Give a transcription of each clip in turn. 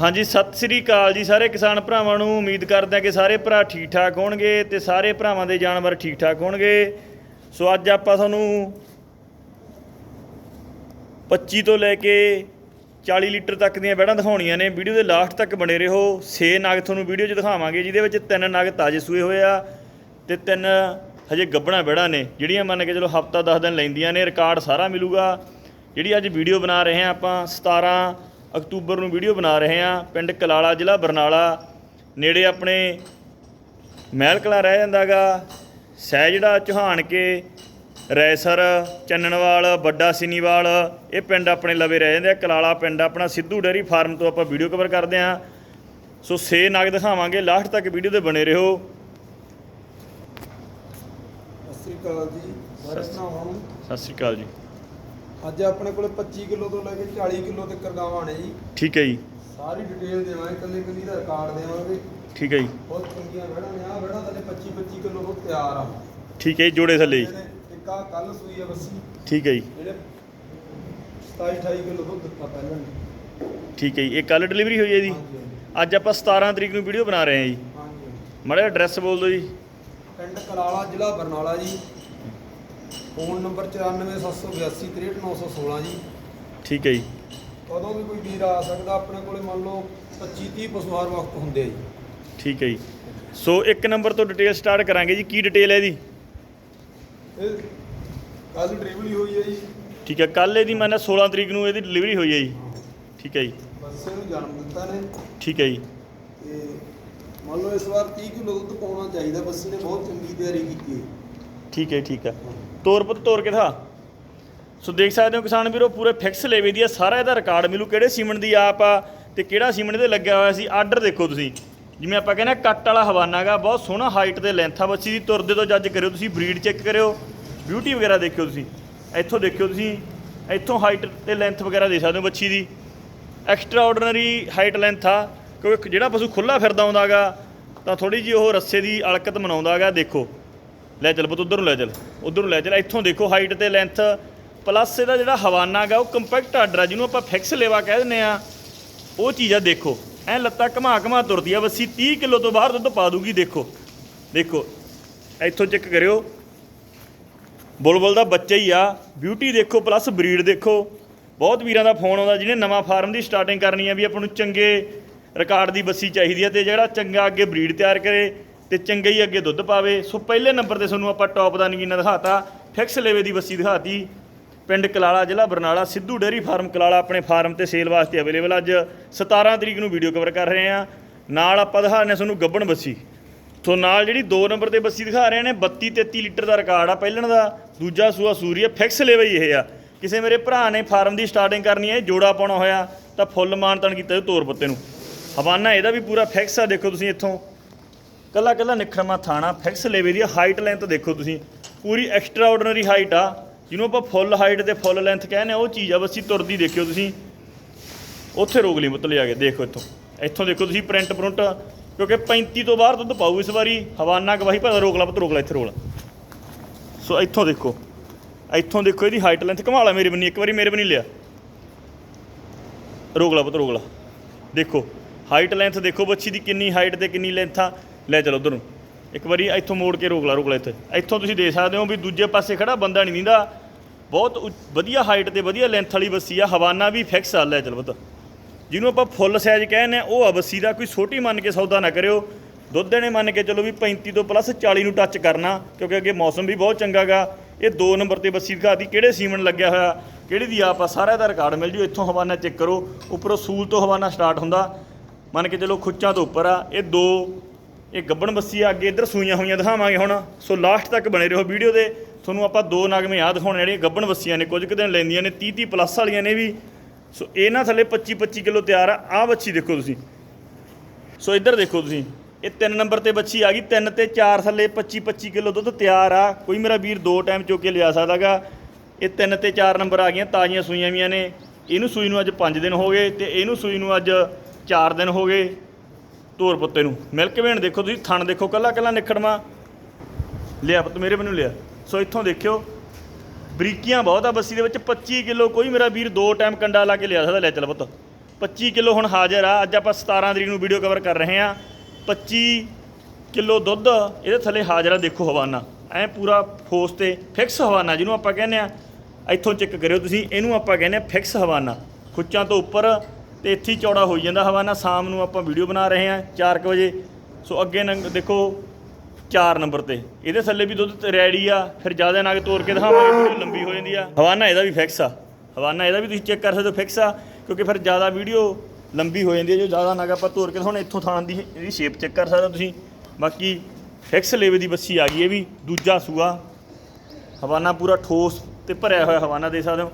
ਹਾਂਜੀ, ਸਤਿ ਸ੍ਰੀ ਅਕਾਲ ਜੀ ਸਾਰੇ ਕਿਸਾਨ ਭਰਾਵਾਂ ਨੂੰ। ਉਮੀਦ ਕਰਦੇ ਹਾਂ ਕਿ ਸਾਰੇ ਭਰਾ ਠੀਕ ਠਾਕ ਹੋਣਗੇ ਤੇ ਸਾਰੇ ਭਰਾਵਾਂ ਦੇ ਜਾਨਵਰ ਠੀਕ ਠਾਕ ਹੋਣਗੇ। ਸੋ ਅੱਜ ਆਪਾਂ ਤੁਹਾਨੂੰ 25 ਤੋਂ ਲੈ ਕੇ 40 ਲੀਟਰ ਤੱਕ ਦੀਆਂ ਵੈੜਾਂ ਦਿਖਾਉਣੀਆਂ ਨੇ। ਵੀਡੀਓ ਦੇ ਲਾਸਟ ਤੱਕ ਬਣੇ ਰਹੋ। 6 ਨਗ ਤੁਹਾਨੂੰ ਵੀਡੀਓ 'ਚ ਦਿਖਾਵਾਂਗੇ, ਜਿਹਦੇ ਵਿੱਚ ਤਿੰਨ ਨਗ ਤਾਜ਼ੇ ਸੂਏ ਹੋਏ ਆ ਤੇ ਤਿੰਨ ਹਜੇ ਗੱਬਣਾ ਵੈੜਾਂ ਨੇ, ਜਿਹੜੀਆਂ ਮੰਨ ਕੇ ਚਲੋ ਹਫਤਾ 10 ਦਿਨ ਲੈਂਦੀਆਂ ਨੇ, ਰਿਕਾਰਡ ਸਾਰਾ ਮਿਲੂਗਾ। ਜਿਹੜੀ ਅੱਜ ਵੀਡੀਓ ਬਣਾ ਰਹੇ ਹਾਂ ਆਪਾਂ 17 ਅਕਤੂਬਰ ਨੂੰ ਵੀਡੀਓ ਬਣਾ ਰਹੇ ਹਾਂ। ਪਿੰਡ ਕਲਾਲਾ ਜ਼ਿਲ੍ਹਾ ਬਰਨਾਲਾ। ਨੇੜੇ ਆਪਣੇ ਮਹਿਲ ਕਲਾ ਰਹਿ ਜਾਂਦਾਗਾ। ਸਹਿਜੜਾ ਚੌਹਾਨ ਕੇ ਰੈਸਰ ਚੰਨਣਵਾਲ ਵੱਡਾ ਸਿਨੀਵਾਲ ਇਹ ਪਿੰਡ ਆਪਣੇ ਲਵੇ ਰਹਿ ਜਾਂਦੇ ਆ। ਕਲਾਲਾ ਪਿੰਡ ਆਪਣਾ ਸਿੱਧੂ ਡੇਅਰੀ ਫਾਰਮ ਤੋਂ ਆਪਾਂ ਵੀਡੀਓ ਕਵਰ ਕਰਦੇ ਆ ਸੋ ਸੇ ਨਗ ਦਿਖਾਵਾਂਗੇ। ਲਾਸਟ ਤੱਕ ਵੀਡੀਓ ਤੇ ਬਣੇ ਰਹੋ। ਸਤਿ ਸ੍ਰੀ ਅਕਾਲ ਜੀ। ਸਤਿ ਸ੍ਰੀ ਅਕਾਲ ਜੀ। ਅੱਜ ਆਪਣੇ ਕੋਲੇ 25 ਕਿਲੋ ਤੋਂ ਲੈ ਕੇ 40 ਕਿਲੋ ਤੱਕ ਗਾਵਾਂ ਨੇ ਜੀ। ਠੀਕ ਹੈ ਜੀ। ਸਾਰੀ ਡਿਟੇਲ ਦੇਵਾਂਗੇ ਕੱਲੀ ਕੱਲੀ ਦਾ ਰਿਕਾਰਡ ਦੇਵਾਂਗੇ। ਠੀਕ ਹੈ ਜੀ। ਬਹੁਤ ਚੰਗੀਆਂ ਵੜਾਂ ਨੇ ਆ ਵੜਾਂ ਥੱਲੇ 25 25 ਕਿਲੋ ਤੋਂ ਤਿਆਰ ਆ। ਠੀਕ ਹੈ ਜੀ ਜੋੜੇ ਥੱਲੇ ਜੀ। ਆ ਕੱਲ ਸੂਈ ਆ ਬੱਸੀ। ਠੀਕ ਹੈ ਜੀ। ਜਿਹੜੇ 27 28 ਕਿਲੋ ਦੁੱਧ ਦਿੱਤਾ ਪਹਿਲਾਂ ਨੇ ਠੀਕ ਹੈ ਜੀ ਇਹ ਕੱਲ ਡਿਲੀਵਰੀ ਹੋਈ ਹੈ ਜੀ? ਅੱਜ ਆਪਾਂ 17 ਤਰੀਕ ਨੂੰ ਵੀਡੀਓ ਬਣਾ ਰਹੇ ਹਾਂ ਜੀ। ਮਾੜਾ ਐਡਰੈਸ ਬੋਲ ਦਿਓ ਜੀ। ਪਿੰਡ ਕਲਾਲਾ ਜ਼ਿਲ੍ਹਾ ਬਰਨਾਲਾ ਜੀ। ਫੋਨ ਨੰਬਰ 9478 63916 ਜੀ। ਠੀਕ ਹੈ ਜੀ। ਕਦੋਂ ਵੀ ਕੋਈ ਵੀਰ ਆ ਸਕਦਾ ਆਪਣੇ ਕੋਲੇ ਮੰਨ ਲਓ 25 30 ਪਸ਼ੂ ਹਰ ਵਕਤ ਹੁੰਦੇ ਆ ਜੀ। ਠੀਕ ਹੈ ਜੀ। ਸੋ ਇੱਕ ਨੰਬਰ ਤੋਂ ਡਿਟੇਲ ਸਟਾਰਟ ਕਰਾਂਗੇ ਜੀ। ਕੀ ਡਿਟੇਲ ਹੈ ਇਹਦੀ? ਇਹ ਕੱਲ ਡਿਲੀਵਰੀ ਹੋਈ ਹੈ ਜੀ। ਠੀਕ ਹੈ ਕੱਲ ਇਹਦੀ ਮੈਨੇ 16 ਤਰੀਕ ਨੂੰ ਇਹਦੀ ਡਿਲੀਵਰੀ ਹੋਈ ਹੈ ਜੀ। ਠੀਕ ਹੈ ਜੀ। ਬੱਸੇ ਨੂੰ ਜਨਮ ਦਿੱਤਾ ਨੇ। ਠੀਕ ਹੈ ਜੀ। ਤੇ ਮੰਨ ਲਓ ਇਸ ਵਾਰ 30 ਕਿਲੋ ਦੁੱਧ ਪਾਉਣਾ ਚਾਹੀਦਾ ਬੱਸੇ ਨੇ ਬਹੁਤ ਚੰਗੀ ਤਿਆਰੀ ਕੀਤੀ ਹੈ। ਠੀਕ ਹੈ ਠੀਕ ਹੈ। ਤੋਰ ਪੁੱਤ, ਤੋਰ ਕੇ ਥਾ ਸੋ ਦੇਖ ਸਕਦੇ ਹੋ ਕਿਸਾਨ ਵੀਰੋ, ਪੂਰੇ ਫਿਕਸ ਲੇਵੇ ਦੀ ਆ, ਸਾਰਾ ਇਹਦਾ ਰਿਕਾਰਡ ਮਿਲੂ। ਕਿਹੜੇ ਸੀਮੈਂਟ ਦੀ ਆਪ ਆ ਤੇ ਕਿਹੜਾ ਸੀਮੈਂਟ ਦੇ ਲੱਗਿਆ ਹੋਇਆ ਸੀ, ਆਰਡਰ ਦੇਖੋ ਤੁਸੀਂ। ਜਿਵੇਂ ਆਪਾਂ ਕਹਿੰਦੇ ਆ, ਕੱਟ ਵਾਲਾ ਹਵਾਨਾਗਾ ਬਹੁਤ ਸੋਹਣਾ ਹਾਈਟ ਤੇ ਲੈਂਥ ਆ ਬੱਚੀ ਦੀ। ਤੁਰਦੇ ਤੋਂ ਜੱਜ ਕਰਿਓ ਤੁਸੀਂ ਬਰੀਡ ਚੈੱਕ ਕਰਿਓ। ਬਿਊਟੀ ਵਗੈਰਾ ਦੇਖਿਓ ਤੁਸੀਂ। ਇੱਥੋਂ ਦੇਖਿਓ ਤੁਸੀਂ, ਇੱਥੋਂ ਹਾਈਟ ਤੇ ਲੈਂਥ ਵਗੈਰਾ ਦੇ ਸਕਦੇ ਹੋ ਬੱਚੀ ਦੀ। ਐਕਸਟਰਾ ਆਰਡੀਨਰੀ ਹਾਈਟ ਲੈਂਥ ਆ, ਕਿਉਂਕਿ ਜਿਹੜਾ ਪਸ਼ੂ ਖੁੱਲਾ ਫਿਰਦਾ ਆਉਂਦਾਗਾ ਤਾਂ ਥੋੜੀ ਜਿਹੀ ਉਹ ਰੱਸੇ ਦੀ ਅਲਕਤ ਮਨਾਉਂਦਾਗਾ ਦੇਖੋ। ਲੈ ਚੱਲ ਪੁੱਤ, ਉਧਰ ਨੂੰ ਲੈ ਚੱਲ, ਉਧਰ ਨੂੰ ਲੈ ਚੱਲ। ਇੱਥੋਂ ਦੇਖੋ ਹਾਈਟ ਤੇ ਲੈਂਥ ਪਲੱਸ ਇਹਦਾ ਜਿਹੜਾ ਹਵਾਨਾਗਾ ਉਹ ਕੰਪੈਕਟ ਆਡਰ ਆ, ਜਿਹਨੂੰ ਆਪਾਂ ਫਿਕਸ ਲੇਵਾ ਕਹਿ ਦਿੰਦੇ ਆ। ਉਹ ਚੀਜ਼ਾਂ ਦੇਖੋ, ਐ ਲੱਤਾਂ ਘਮਾ ਘਮਾ ਤੁਰਦੀ ਆ ਬੱਸੀ 30 ਕਿਲੋ ਤੋਂ ਬਾਹਰ ਦੁੱਧ ਪਾ ਦੂਗੀ, ਦੇਖੋ ਦੇਖੋ। ਇੱਥੋਂ ਚੈੱਕ ਕਰਿਓ। ਬੁਲਬੁਲ ਦਾ ਬੱਚਾ ਹੀ ਆ ਬਿਊਟੀ ਦੇਖੋ ਪਲੱਸ ਬਰੀਡ ਦੇਖੋ। ਬਹੁਤ ਵੀਰਾਂ ਦਾ ਫੋਨ ਆਉਂਦਾ, ਜਿਹਨੇ ਨਵਾਂ ਫਾਰਮ ਦੀ ਸਟਾਰਟਿੰਗ ਕਰਨੀ ਆ ਵੀ ਆਪਾਂ ਨੂੰ ਚੰਗੇ ਰਿਕਾਰਡ ਦੀ ਬੱਸੀ ਚਾਹੀਦੀ ਆ ਤੇ ਜਿਹੜਾ ਚੰਗਾ ਅੱਗੇ ਬਰੀਡ ਤਿਆਰ ਕਰੇ। ਤੇ ਚੰਗਾ ਹੀ ਅੱਗੇ ਦੁੱਧ ਪਾਵੇ। ਸੋ ਪਹਿਲੇ ਨੰਬਰ ਤੇ ਤੁਹਾਨੂੰ ਆਪਾਂ ਟੌਪ ਦਾ ਨਗੀਨਾ ਦਿਖਾਤਾ। ਫਿਕਸ ਲੇਵੇ ਦੀ ਬੱਸੀ ਦਿਖਾਤੀ। ਪਿੰਡ ਕਲਾਲਾ ਜ਼ਿਲ੍ਹਾ ਬਰਨਾਲਾ, ਸਿੱਧੂ ਡੇਅਰੀ ਫਾਰਮ ਕਲਾਲਾ ਆਪਣੇ ਫਾਰਮ ਤੇ ਸੇਲ ਵਾਸਤੇ ਅਵੇਲੇਬਲ ਅੱਜ। 17 ਤਰੀਕ ਨੂੰ ਵੀਡੀਓ ਕਵਰ ਕਰ ਰਹੇ ਆ। ਨਾਲ ਆਪਾਂ ਦਿਖਾ ਰਹੇ ਹਾਂ ਤੁਹਾਨੂੰ ਗੱਬਣ ਬੱਸੀ ਸੋ ਨਾਲ ਜਿਹੜੀ 2 ਨੰਬਰ ਤੇ ਬੱਸੀ ਦਿਖਾ ਰਹੇ ਨੇ 32 33 ਲੀਟਰ ਦਾ ਰਿਕਾਰਡ ਆ ਪਹਿਲਣ ਦਾ। ਦੂਜਾ ਸੂਆ ਸੂਰੀਆ ਫਿਕਸ ਲੇਵੇ ਹੀ ਇਹ ਆ। ਕਿਸੇ ਮੇਰੇ ਭਰਾ ਨੇ ਫਾਰਮ ਦੀ ਸਟਾਰਟਿੰਗ ਕਰਨੀ ਹੈ ਜੋੜਾ ਪਾਉਣਾ ਹੋਇਆ, ਤਾਂ ਫੁੱਲ ਮਾਨਤਨ ਕੀਤਾ ਜੀ ਤੋਰ ਪੱਤੇ ਨੂੰ। ਹਵਾਨਾ ਇਹਦਾ ਵੀ ਪੂਰਾ ਫਿਕਸ ਆ, ਦੇਖੋ ਤੁਸੀਂ ਇੱਥੋਂ। ਕੱਲਾ ਕੱਲਾ ਨਿਖਰਮਾ ਥਾਣਾ ਫਿਕਸ ਲੈਵਲ ਦੀ ਹਾਈਟ ਲੈਂਥ ਦੇਖੋ ਤੁਸੀਂ। ਪੂਰੀ ਐਕਸਟਰਾ ਆਰਡੀਨਰੀ ਹਾਈਟ ਆ। ਜਿਹਨੂੰ ਆਪਾਂ ਫੁੱਲ ਹਾਈਟ ਤੇ ਫੁੱਲ ਲੈਂਥ ਕਹਿੰਦੇ ਆ, ਉਹ ਚੀਜ਼ ਆ, ਬੱਸੀ ਤੁਰਦੀ ਦੇਖਿਓ ਤੁਸੀਂ। ਉੱਥੇ ਰੋਕ ਲਈ ਮੁੱਤ ਲਿਆ ਕੇ, ਦੇਖੋ ਇੱਥੋਂ। ਇੱਥੋਂ ਦੇਖੋ ਤੁਸੀਂ ਪ੍ਰਿੰਟ ਪ੍ਰਿੰਟ ਕਿਉਂਕਿ 35 ਤੋਂ ਬਾਹਰ ਦੁੱਧ ਪਾਊ ਇਸ ਵਾਰੀ। ਹਵਾਨਾ ਗਵਾਹੀ ਭਾਵੇਂ ਰੋਕ ਲਾ ਪੁੱਤ, ਰੋਕ ਲਾ ਇੱਥੇ, ਰੋਕ ਸੋ ਇੱਥੋਂ ਦੇਖੋ। ਇੱਥੋਂ ਦੇਖੋ ਇਹਦੀ ਹਾਈਟ ਲੈਂਥ ਘਮਾ ਲਾ ਮੇਰੇ ਬੰਨੀ, ਇੱਕ ਵਾਰੀ ਮੇਰੇ ਬੰਨੀ ਲਿਆ। ਰੋਕ ਲਾ ਪੁੱਤ, ਰੋਕ ਲਾ। ਦੇਖੋ ਹਾਈਟ ਲੈਂਥ ਦੇਖੋ, ਬੱਚੀ ਦੀ ਕਿੰਨੀ ਹਾਈਟ ਤੇ ਕਿੰਨੀ ਲੈਂਥ ਆ। ਲੈ ਚਲੋ ਉਧਰ ਨੂੰ। ਇੱਕ ਵਾਰੀ ਇੱਥੋਂ ਮੋੜ ਕੇ ਰੋਕ ਲਾ ਰੋਕ ਲਾ ਇੱਥੇ। ਇੱਥੋਂ ਤੁਸੀਂ ਦੇਖ ਸਕਦੇ ਹੋ ਵੀ ਦੂਜੇ ਪਾਸੇ ਖੜਾ, ਬੰਦਾ ਨਹੀਂ ਦਿੰਦਾ ਬਹੁਤ ਉ ਵਧੀਆ ਹਾਈਟ ਤੇ ਵਧੀਆ ਲੈਂਥ ਵਾਲੀ ਬੱਸੀ ਆ, ਹਵਾਨਾ ਵੀ ਫਿਕਸ ਆ। ਲੈ ਚਲੋ ਪੁੱਤ। ਜਿਹਨੂੰ ਆਪਾਂ ਫੁੱਲ ਸਾਈਜ਼ ਕਹਿੰਦੇ ਆ, ਉਹ ਆ ਬੱਸੀ ਦਾ। ਕੋਈ ਛੋਟੀ ਮੰਨ ਕੇ ਸੌਦਾ ਨਾ ਕਰਿਓ। ਦੁੱਧ ਦੇਣੇ ਮੰਨ ਕੇ ਚਲੋ ਵੀ 35 ਤੋਂ ਪਲੱਸ 40 ਨੂੰ ਟੱਚ ਕਰਨਾ, ਕਿਉਂਕਿ ਅੱਗੇ ਮੌਸਮ ਵੀ ਬਹੁਤ ਚੰਗਾ ਗਾ। ਇਹ 2 ਨੰਬਰ ਤੇ ਬੱਸੀ ਦਿਖਾਤੀ ਕਿਹੜੇ ਸੀਮਨ ਲੱਗਿਆ ਹੋਇਆ, ਕਿਹੜੀ ਦੀ ਆਪ ਆ ਸਾਰਾ ਦਾ ਰਿਕਾਰਡ ਮਿਲ ਜੂ। ਇੱਥੋਂ ਹਵਾਨਾ ਚੈੱਕ ਕਰੋ। ਉੱਪਰੋਂ ਸੂਲ ਤੋਂ ਹਵਾਨਾ ਸਟਾਰਟ ਹੁੰਦਾ। ਮੰਨ ਕੇ ਚਲੋ ਖੁੱਚਾਂ ਤੋਂ ਉੱਪਰ ਆ। ਇਹ ਦੋ ਇਹ ਗੱਬਣ ਬੱਸੀ ਆ, ਅੱਗੇ ਇੱਧਰ ਸੂਈਆਂ ਹੋਈਆਂ ਦਿਖਾਵਾਂਗੇ ਹੁਣ। ਸੋ ਲਾਸਟ ਤੱਕ ਬਣੇ ਰਹੋ ਵੀਡੀਓ ਦੇ। ਤੁਹਾਨੂੰ ਆਪਾਂ ਦੋ ਨਗਮੇ ਆ ਦਿਖਾਉਣੇ ਜਿਹੜੀਆਂ ਗੱਬਣ ਬੱਸੀਆਂ ਨੇ, ਕੁਝ ਕੁ ਦਿਨ ਲੈਂਦੀਆਂ ਨੇ 30 30 ਪਲੱਸ ਵਾਲੀਆਂ ਨੇ ਵੀ। ਸੋ ਇਹਨਾਂ ਥੱਲੇ 25 25 ਕਿਲੋ ਤਿਆਰ ਆ। ਆ ਬੱਚੀ ਦੇਖੋ ਤੁਸੀਂ। ਸੋ ਇੱਧਰ ਦੇਖੋ ਤੁਸੀਂ। ਇਹ ਤਿੰਨ ਨੰਬਰ ਤੇ ਬੱਚੀ ਆ ਗਈ। ਤਿੰਨ ਤੇ ਚਾਰ ਥੱਲੇ 25 25 ਕਿਲੋ ਦੁੱਧ ਤਿਆਰ ਆ। ਕੋਈ ਮੇਰਾ ਵੀਰ ਦੋ ਟਾਈਮ ਚੋ ਕੇ ਲਿਆ ਸਕਦਾਗਾ। ਇਹ ਤਿੰਨ ਤੇ ਚਾਰ ਨੰਬਰ ਆ ਗਈਆਂ, ਤਾਜ਼ੀਆਂ ਸੂਈਆਂ ਵੀਆਂ ਨੇ। ਇਹਨੂੰ ਸੂਈ ਨੂੰ ਅੱਜ 5 ਦਿਨ ਹੋ ਗਏ ਤੇ ਇਹਨੂੰ ਸੂਈ ਨੂੰ ਅੱਜ 4 ਦਿਨ ਹੋ ਗਏ। ਧੋਰ ਪੁੱਤੇ ਨੂੰ। ਮਿਲਕ ਵੇਣ ਦੇਖੋ ਤੁਸੀਂ, ਥਣ ਦੇਖੋ, ਕੱਲਾ ਕੱਲਾ ਨਿਖੜਵਾ। ਲਿਆ ਪੁੱਤ, ਮੇਰੇ ਮੈਨੂੰ ਲਿਆ। ਸੋ ਇੱਥੋਂ ਦੇਖਿਓ, ਬਰੀਕੀਆਂ ਬਹੁਤ ਆ ਬੱਸੀ ਦੇ ਵਿੱਚ 25 ਕਿਲੋ ਕੋਈ ਮੇਰਾ ਵੀਰ ਦੋ ਟਾਈਮ ਕੰਡਾ ਲਾ ਕੇ ਲਿਆ ਸਕਦਾ। ਲੈ ਚੱਲ ਪੁੱਤ 25 ਕਿਲੋ ਹੁਣ ਹਾਜ਼ਰ ਆ। ਅੱਜ ਆਪਾਂ 17 ਤਰੀਕ ਨੂੰ ਵੀਡੀਓ ਕਵਰ ਕਰ ਰਹੇ ਆ 25 ਕਿਲੋ ਦੁੱਧ, ਇਹਦੇ ਥੱਲੇ ਹਾਜ਼ਰ ਆ, ਦੇਖੋ ਹਵਾਨਾ। ਐ ਪੂਰਾ ਫੋਸ ਤੇ ਫਿਕਸ ਹਵਾਨਾ, ਜਿਹਨੂੰ ਆਪਾਂ ਕਹਿੰਦੇ ਆ। ਇੱਥੋਂ ਚੈੱਕ ਕਰਿਓ ਤੁਸੀਂ, ਇਹਨੂੰ ਆਪਾਂ ਕਹਿੰਦੇ ਆ ਫਿਕਸ ਹਵਾਨਾ। ਖੁੱਚਾਂ ਤੋਂ ਉੱਪਰ ਤੇ ਇੱਥੇ ਹੀ ਚੌੜਾ ਹੋਈ ਜਾਂਦਾ ਹਵਾਨਾ, ਸ਼ਾਮ ਨੂੰ ਆਪਾਂ ਵੀਡੀਓ ਬਣਾ ਰਹੇ ਆ 4 ਵਜੇ। ਸੋ ਅੱਗੇ ਨੰਗ, ਦੇਖੋ 4 ਨੰਬਰ ਤੇ। ਇਹਦੇ ਥੱਲੇ ਵੀ ਦੁੱਧ ਰੈਡੀ ਆ, ਫਿਰ ਜ਼ਿਆਦਾ ਨਗ ਤੋੜ ਕੇ ਦਿਖਾਵਾਂਗੇ, ਵੀਡੀਓ ਲੰਬੀ ਹੋ ਜਾਂਦੀ ਆ। ਹਵਾਨਾ, ਇਹਦਾ ਵੀ ਫਿਕਸ ਆ। ਹਵਾਨਾ, ਇਹਦਾ ਵੀ ਤੁਸੀਂ ਚੈੱਕ ਕਰ ਸਕਦੇ ਹੋ ਫਿਕਸ ਆ, ਕਿਉਂਕਿ ਫਿਰ ਜ਼ਿਆਦਾ ਵੀਡੀਓ ਲੰਬੀ ਹੋ ਜਾਂਦੀ ਹੈ ਜੋ ਜ਼ਿਆਦਾ ਨਗ ਆਪਾਂ ਤੋੜ ਕੇ ਹੁਣ ਇੱਥੋਂ ਥਾਣ ਦੀ ਇਹਦੀ ਸ਼ੇਪ ਚੈੱਕ ਕਰ ਸਕਦੇ ਹੋ ਤੁਸੀਂ। ਬਾਕੀ ਫਿਕਸ ਲੇਵੇ ਦੀ ਬੱਸੀ ਆ ਗਈ ਇਹ ਵੀ, ਦੂਜਾ ਸੂਆ। ਹਵਾਨਾ ਪੂਰਾ ਠੋਸ ਤੇ ਭਰਿਆ ਹੋਇਆ ਹਵਾਨਾ ਦੇ ਸਕਦੇ ਹੋ।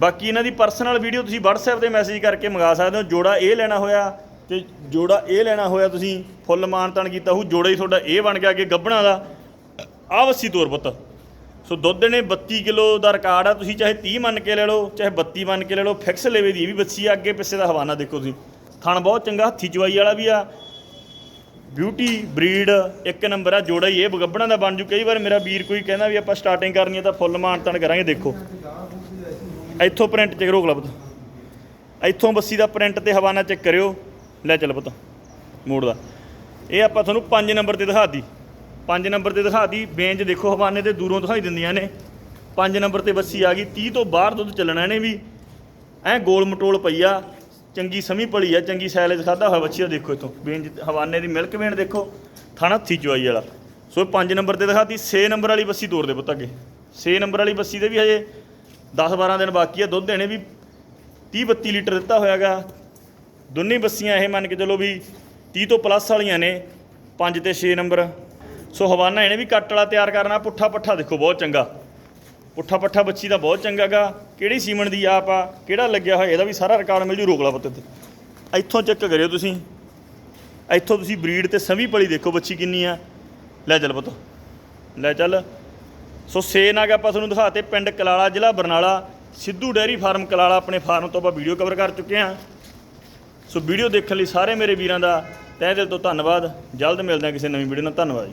ਬਾਕੀ ਇਹਨਾਂ ਦੀ ਪਰਸਨਲ ਵੀਡੀਓ ਤੁਸੀਂ WhatsApp ਤੇ ਮੈਸੇਜ ਕਰਕੇ ਮੰਗਾ ਸਕਦੇ ਹੋ। ਜੋੜਾ ਇਹ ਲੈਣਾ ਹੋਇਆ ਤੇ ਜੋੜਾ ਇਹ ਲੈਣਾ ਹੋਇਆ ਤੁਸੀਂ ਫੁੱਲ ਮਾਨਤਨ ਕੀਤਾ ਉਹ ਜੋੜਾ ਹੀ ਤੁਹਾਡਾ ਇਹ ਬਣ ਗਿਆ ਕਿ ਗੱਬਣਾ ਦਾ। ਆਹ ਵੱਸੀ ਤੋਰ ਪੁੱਤ। ਸੋ ਦੁੱਧ ਨੇ 32 ਕਿਲੋ ਦਾ ਰਿਕਾਰਡ ਆ। ਤੁਸੀਂ ਚਾਹੇ 30 ਮੰਨ ਕੇ ਲੈ ਲਓ, ਚਾਹੇ 32 ਮੰਨ ਕੇ ਲੈ ਲਓ ਫਿਕਸ ਲੈਵੇ ਦੀ ਇਹ ਵੀ ਬੱਸੀ ਆ। ਅੱਗੇ ਪਿੱਛੇ ਦਾ ਹਵਾਨਾ ਦੇਖੋ ਤੁਸੀਂ। ਥਣ ਬਹੁਤ ਚੰਗਾ, ਹੱਥੀ ਚਵਾਈ ਵਾਲਾ ਵੀ ਆ। ਬਿਊਟੀ ਬਰੀਡ ਇੱਕ ਨੰਬਰ ਆ। ਜੋੜਾ ਹੀ ਇਹ ਬਗੱਬਣਾ ਦਾ ਬਣ ਜੂ। ਕਈ ਵਾਰ ਮੇਰਾ ਵੀਰ ਕੋਈ ਕਹਿੰਦਾ ਵੀ ਆਪਾਂ ਸਟਾਰਟਿੰਗ ਕਰਨੀ ਹੈ ਤਾਂ ਫੁੱਲ ਮਾਨਤਨ ਕਰਾਂਗੇ, ਦੇਖੋ। ਇੱਥੋਂ ਪ੍ਰਿੰਟ ਚੈੱਕ ਰੋਕ ਲਾ ਪੁੱਤ। ਇੱਥੋਂ ਬੱਸੀ ਦਾ ਪ੍ਰਿੰਟ ਤੇ ਹਵਾਨਾ ਚੈੱਕ ਕਰਿਓ। ਲੈ ਚੱਲ ਪੁੱਤ, ਮੋੜ ਦਾ। ਇਹ ਆਪਾਂ ਤੁਹਾਨੂੰ 5 ਨੰਬਰ ਤੇ ਦਿਖਾਤੀ 5 ਨੰਬਰ ਤੇ ਦਿਖਾਤੀ ਬੇਂਜ ਦੇਖੋ, ਹਵਾਨੇ ਤੇ ਦੂਰੋਂ ਦਿਖਾਈ ਦਿੰਦੀਆਂ ਨੇ। 5 ਨੰਬਰ ਤੇ ਬੱਸੀ ਆ ਗਈ। 30 ਤੋਂ ਬਾਹਰ ਦੁੱਧ ਚੱਲਣਾ ਇਹਨੇ ਵੀ। ਐ ਗੋਲ ਮਟੋਲ ਪਈ ਆ। ਚੰਗੀ ਸਮੀ ਪਲੀ ਆ, ਚੰਗੀ ਸੈਲੇਜ ਖਾਦਾ ਹੋਇਆ ਬੱਚੀ ਦੇਖੋ ਇਥੋਂ। ਬੇਂਜ ਹਵਾਨੇ ਦੀ ਮਿਲਕ ਵੇਣ ਦੇਖੋ। ਥਾਣਾ ਥੀ ਚੁਆਈ ਵਾਲਾ। ਸੋ 5 ਨੰਬਰ ਤੇ ਦਿਖਾਤੀ 6 ਨੰਬਰ ਵਾਲੀ ਬੱਸੀ ਤੋਰ ਦੇ ਪੁੱਤ ਅੱਗੇ। 6 ਨੰਬਰ ਵਾਲੀ ਬੱਸੀ ਦੇ ਵੀ ਹਜੇ 10 12 ਦਿਨ ਬਾਕੀ ਆ, ਦੁੱਧ ਦੇਣੇ ਵੀ 30 32 ਲੀਟਰ ਦਿੱਤਾ ਹੋਇਆਗਾ। ਦੋਨੇ ਬੱਸੀਆਂ ਇਹ ਮੰਨ ਕੇ ਚਲੋ ਵੀ 30 ਤੋਂ ਪਲੱਸ ਵਾਲੀਆਂ ਨੇ 5 ਤੇ 6 ਨੰਬਰ। ਸੋ ਹਵਾਨਾ ਇਹਨੇ ਵੀ ਕੱਟ ਵਾਲਾ ਤਿਆਰ ਕਰਨਾ, ਪੁੱਠਾ ਪੱਠਾ ਦੇਖੋ ਬਹੁਤ ਚੰਗਾ। ਪੁੱਠਾ ਪੱਠਾ ਬੱਚੀ ਦਾ ਬਹੁਤ ਚੰਗਾਗਾ। ਕਿਹੜੀ ਸੀਮਨ ਦੀ ਆਪ ਆ, ਕਿਹੜਾ ਲੱਗਿਆ ਹੋਇਆ, ਇਹਦਾ ਵੀ ਸਾਰਾ ਰਿਕਾਰਡ ਮਿਲ ਜੂ ਰੋਕ ਪੱਤੇ ਤੇ ਇੱਥੋਂ ਚੈੱਕ ਕਰਿਓ ਤੁਸੀਂ। ਇੱਥੋਂ ਤੁਸੀਂ ਬਰੀਡ ਤੇ ਸਵੀ ਪਲੀ ਦੇਖੋ ਬੱਚੀ ਕਿੰਨੀ ਆ। ਲੈ ਚੱਲ ਪੁੱਤ। ਲੈ ਚੱਲ। ਸੋ ਸੇ ਨਾਗ ਆਪਾਂ ਤੁਹਾਨੂੰ ਦਿਖਾਤੇ ਪਿੰਡ ਕਲਾਲਾ, ਜ਼ਿਲ੍ਹਾ ਬਰਨਾਲਾ, ਸਿੱਧੂ ਡੈਰੀ ਫਾਰਮ ਕਲਾਲਾ ਆਪਣੇ ਫਾਰਮ ਤੋਂ ਆਪਾਂ ਵੀਡੀਓ ਕਵਰ ਕਰ ਚੁੱਕੇ ਹਾਂ। ਸੋ ਵੀਡੀਓ ਦੇਖਣ ਲਈ ਸਾਰੇ ਮੇਰੇ ਵੀਰਾਂ ਦਾ ਤਹਿ ਦਿਲ ਤੋਂ ਧੰਨਵਾਦ। ਜਲਦ ਮਿਲਦੇ ਹਾਂ ਕਿਸੇ ਨਵੀਂ ਵੀਡੀਓ ਨਾਲ। ਧੰਨਵਾਦ ਜੀ।